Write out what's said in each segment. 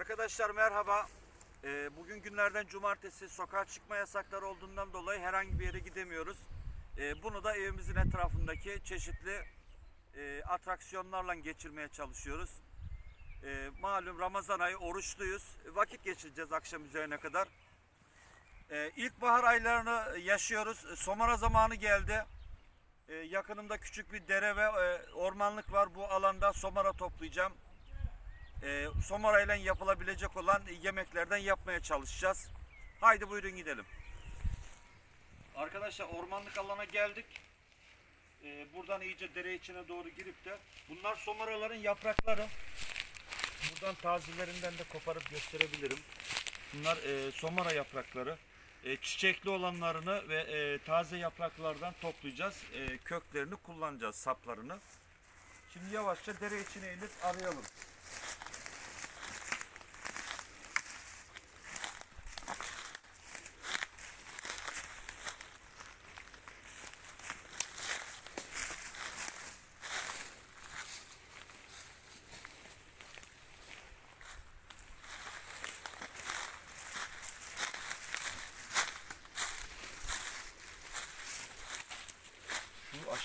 Arkadaşlar merhaba. Ee, bugün günlerden cumartesi sokağa çıkma yasakları olduğundan dolayı herhangi bir yere gidemiyoruz. Ee, bunu da evimizin etrafındaki çeşitli e, atraksiyonlarla geçirmeye çalışıyoruz. Ee, malum Ramazan ayı oruçluyuz. Vakit geçireceğiz akşam üzerine kadar. Ee, ilkbahar aylarını yaşıyoruz. Somara zamanı geldi. Ee, yakınımda küçük bir dere ve e, ormanlık var. Bu alanda somara toplayacağım e, somara ile yapılabilecek olan yemeklerden yapmaya çalışacağız. Haydi buyurun gidelim. Arkadaşlar ormanlık alana geldik. E, buradan iyice dere içine doğru girip de bunlar somaraların yaprakları. Buradan tazelerinden de koparıp gösterebilirim. Bunlar e, somara yaprakları. E, çiçekli olanlarını ve e, taze yapraklardan toplayacağız. E, köklerini kullanacağız, saplarını. Şimdi yavaşça dere içine inip arayalım.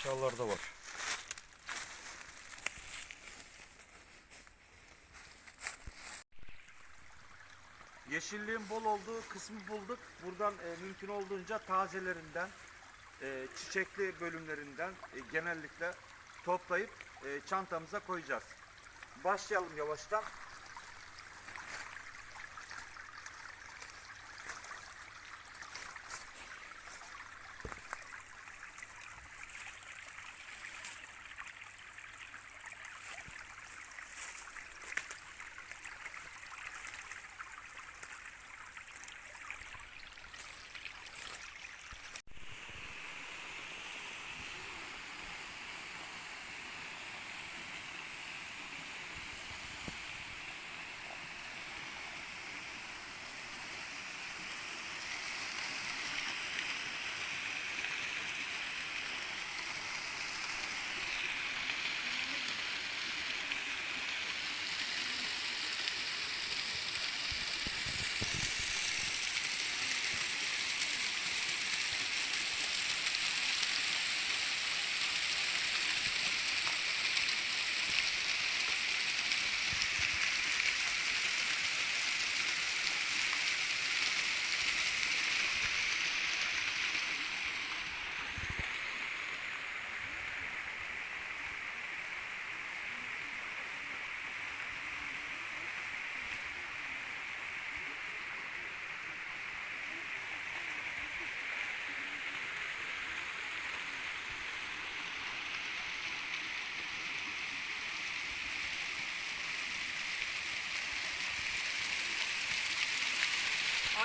Aşağılarda var. Yeşilliğin bol olduğu kısmı bulduk. Buradan e, mümkün olduğunca tazelerinden, e, çiçekli bölümlerinden e, genellikle toplayıp e, çantamıza koyacağız. Başlayalım yavaştan.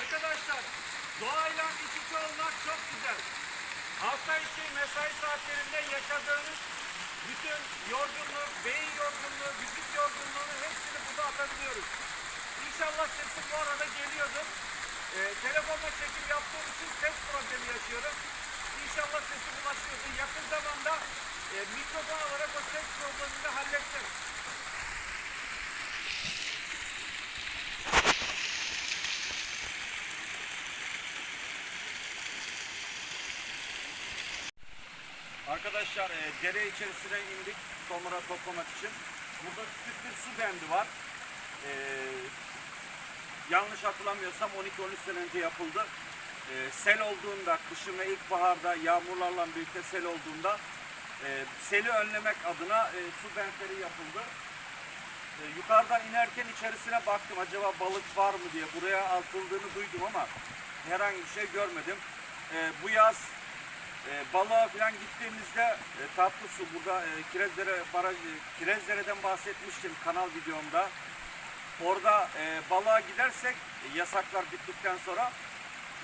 Arkadaşlar doğayla iç içe olmak çok güzel. Hafta içi mesai saatlerinde yaşadığınız bütün yorgunluk, beyin yorgunluğu, vücut yorgunluğunu hepsini burada atabiliyoruz. İnşallah sesim bu arada geliyordur. Ee, telefonla çekim yaptığım için ses problemi yaşıyorum. İnşallah sesim ulaşıyordur. Yakın zamanda e, mikrofon olarak o ses problemini de halledeceğim. Arkadaşlar e, dere içerisine indik somara toplamak için. Burada küçük bir su bendi var. E, yanlış hatırlamıyorsam 12-13 sene önce yapıldı. E, sel olduğunda, kışın ve ilkbaharda yağmurlarla birlikte sel olduğunda e, seli önlemek adına e, su bentleri yapıldı. E, yukarıdan inerken içerisine baktım acaba balık var mı diye. Buraya atıldığını duydum ama herhangi bir şey görmedim. E, bu yaz e, balığa falan gittiğimizde e, tatlı su burada e, Kirezdere baraj e, Kirezdere'den bahsetmiştim kanal videomda. Orada e, balığa gidersek e, yasaklar bittikten sonra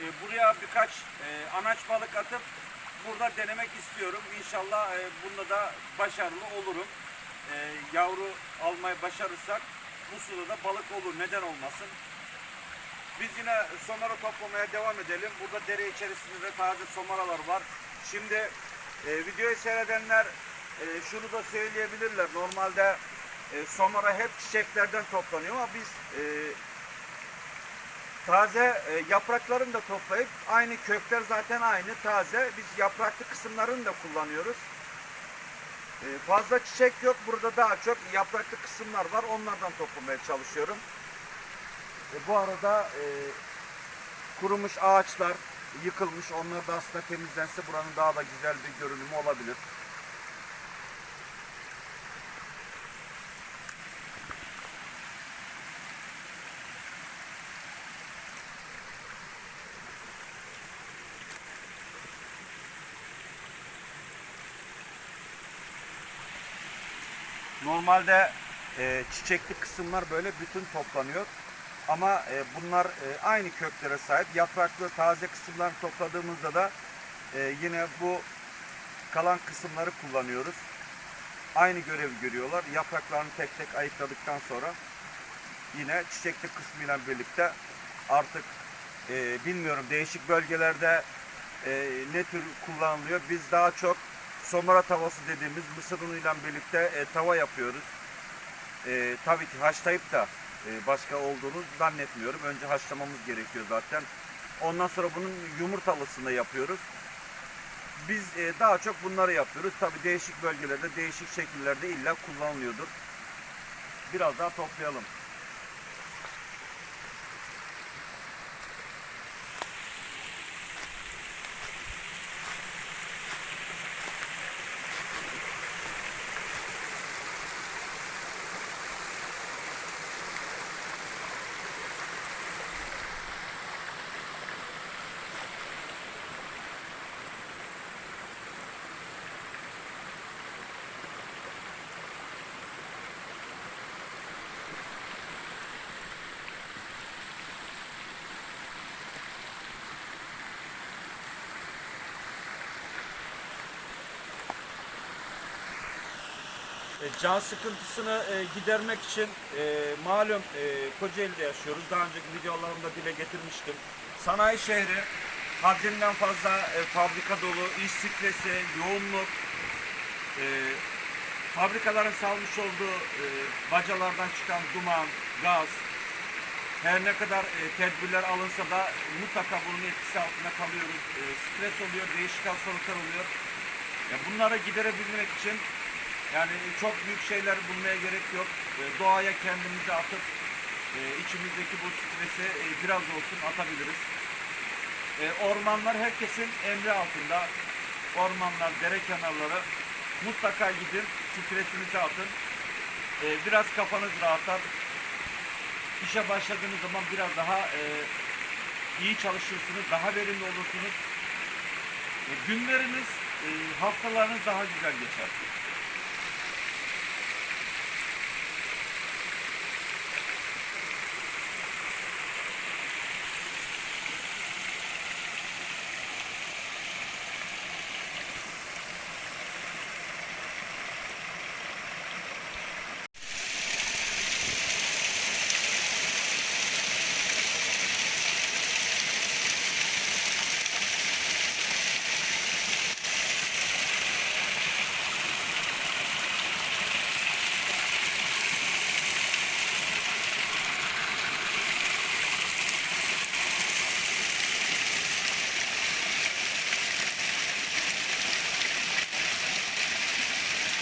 e, buraya birkaç e, anaç balık atıp burada denemek istiyorum. İnşallah e, bunda da başarılı olurum. E, yavru almayı başarırsak bu suda da balık olur. Neden olmasın? Biz yine somara toplamaya devam edelim. Burada dere içerisinde de taze somaralar var. Şimdi e, videoyu seyredenler e, şunu da söyleyebilirler. Normalde e, somara hep çiçeklerden toplanıyor ama biz e, taze e, yapraklarını da toplayıp aynı kökler zaten aynı taze. Biz yapraklı kısımlarını da kullanıyoruz. E, fazla çiçek yok. Burada daha çok yapraklı kısımlar var. Onlardan toplamaya çalışıyorum. E, bu arada e, kurumuş ağaçlar yıkılmış. Onlar da aslında temizlense buranın daha da güzel bir görünümü olabilir. Normalde e, çiçekli kısımlar böyle bütün toplanıyor. Ama e, bunlar e, aynı köklere sahip. Yapraklı taze kısımları topladığımızda da e, yine bu kalan kısımları kullanıyoruz. Aynı görevi görüyorlar. Yapraklarını tek tek ayıkladıktan sonra yine çiçekli kısmıyla birlikte artık e, bilmiyorum değişik bölgelerde e, ne tür kullanılıyor. Biz daha çok somara tavası dediğimiz mısır unuyla birlikte e, tava yapıyoruz. E, tabii ki haşlayıp da başka olduğunu zannetmiyorum. Önce haşlamamız gerekiyor zaten. Ondan sonra bunun yumurtalısını yapıyoruz. Biz e, daha çok bunları yapıyoruz. Tabii değişik bölgelerde, değişik şekillerde illa kullanılıyordur. Biraz daha toplayalım. Can sıkıntısını e, gidermek için e, malum e, Kocaeli'de yaşıyoruz. Daha önceki videolarımda dile getirmiştim. Sanayi şehri haddinden fazla e, fabrika dolu, iş stresi, yoğunluk, e, fabrikaların salmış olduğu e, bacalardan çıkan duman, gaz, her ne kadar e, tedbirler alınsa da mutlaka bunun etkisi altında kalıyoruz. E, stres oluyor, değişik hastalıklar oluyor. Ya bunları giderebilmek için yani çok büyük şeyler bulmaya gerek yok. E, doğaya kendimizi atıp e, içimizdeki bu stresi e, biraz olsun atabiliriz. E, ormanlar herkesin emri altında. Ormanlar, dere kenarları mutlaka gidin, stresinizi atın. Biraz kafanız rahatar. İşe başladığınız zaman biraz daha iyi çalışırsınız, daha verimli olursunuz. Günleriniz, haftalarınız daha güzel geçer.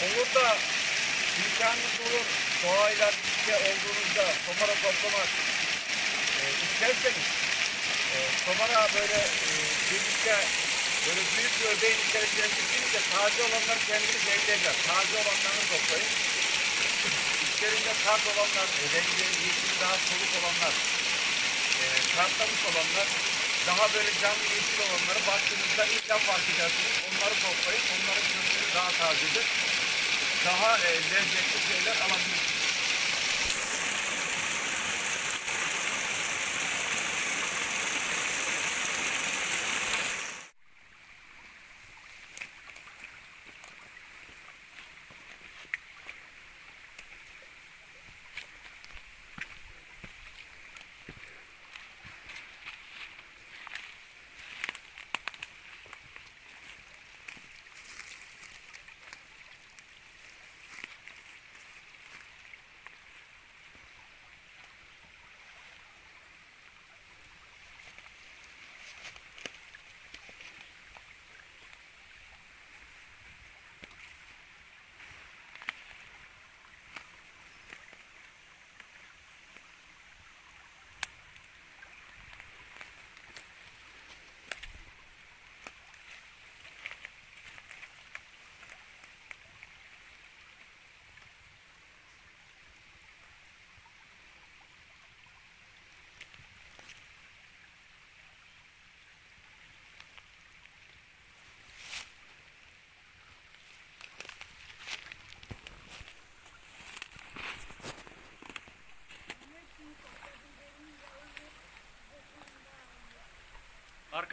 Olur da imkanınız olur doğayla birlikte olduğunuzda somara toplamak e, isterseniz e, somara böyle e, birlikte böyle büyük bir öbeğin içerisine gittiğinizde taze olanlar kendiniz eder. Taze olanlarını toplayın. İçlerinde kart olanlar, e, rengi yeşili daha soluk olanlar, e, kartlamış olanlar, daha böyle canlı yeşil olanları baktığınızda ilk fark edersiniz. Onları toplayın. Onların kökleri daha tazedir daha e, lezzetli şeyler alabilirsiniz.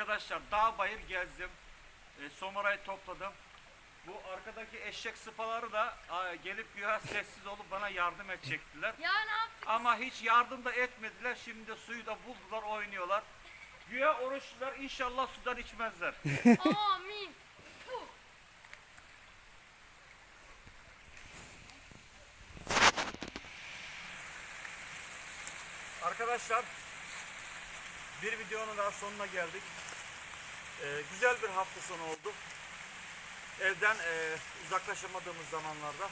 Arkadaşlar dağ bayır gezdim. E, Somarayı topladım. Bu arkadaki eşek sıpaları da a, gelip güya sessiz olup bana yardım edecektiler. Ya ne yaptık? Ama hiç yardım da etmediler. Şimdi de suyu da buldular oynuyorlar. Güya oruçlular inşallah sudan içmezler. Amin. Puh. Arkadaşlar bir videonun daha sonuna geldik. Ee, güzel bir hafta sonu oldu. Evden e, uzaklaşamadığımız zamanlarda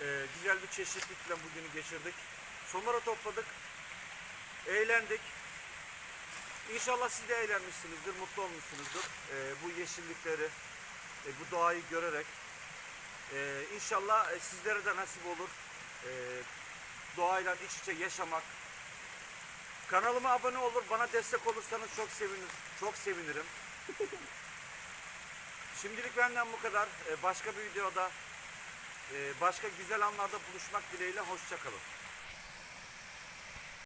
e, güzel bir çeşitlikle bugünü geçirdik. Somara topladık. Eğlendik. İnşallah siz de eğlenmişsinizdir, mutlu olmuşsunuzdur. E, bu yeşillikleri, e, bu doğayı görerek. E, inşallah e, sizlere de nasip olur. E, doğayla iç içe yaşamak. Kanalıma abone olur, bana destek olursanız çok sevinir, çok sevinirim. Şimdilik benden bu kadar. Ee, Başka bir videoda, e, başka güzel anlarda buluşmak dileğiyle. Hoşçakalın.